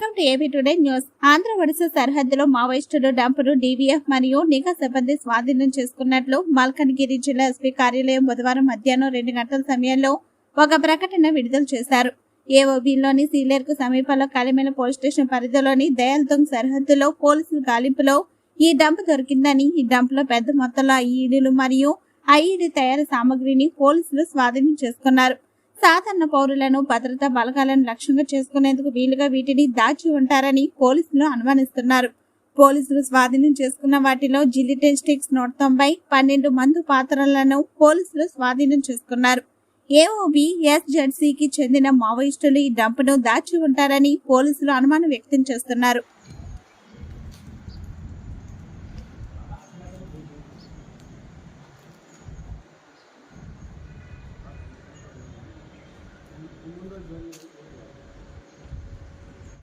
To AB today news. Andhra Odisha సరిహద్దులో మావోయిస్టులు డంపులు డీవీఎఫ్ మరియు నిఘా సిబ్బంది స్వాధీనం చేసుకున్నట్లు మల్కన్గిరి జిల్లా ఎస్పీ కార్యాలయం బుధవారం మధ్యాహ్నం రెండు గంటల సమయంలో ఒక ప్రకటన విడుదల చేశారు. ఏఓబీలోని సీలేరుకు సమీపంలో కలిమేల పోలీస్ స్టేషన్ పరిధిలోని దయాల్దొంగ్ సరిహద్దులో పోలీసుల గాలింపులో ఈ డంప్ దొరికిందని ఈ డంప్లో పెద్ద మొత్తంలో ఐఈడీలు మరియు ఐఈడీ తయారీ సామగ్రిని పోలీసులు స్వాధీనం చేసుకున్నారు. సాధారణ పౌరులను భద్రతా బలగాలను లక్ష్యంగా చేసుకునేందుకు వీలుగా వీటిని దాచి ఉంటారని పోలీసులు అనుమానిస్తున్నారు. పోలీసులు స్వాధీనం చేసుకున్న వాటిలో జిలిటెన్ స్టిక్స్ నూట తొంభై పన్నెండు మందు పాత్రలను పోలీసులు స్వాధీనం చేసుకున్నారు. ఏఓబి ఎస్జెడ్సీకి చెందిన మావోయిస్టులు ఈ డంపును దాచి ఉంటారని పోలీసులు అనుమానం వ్యక్తం చేస్తున్నారు. ముందు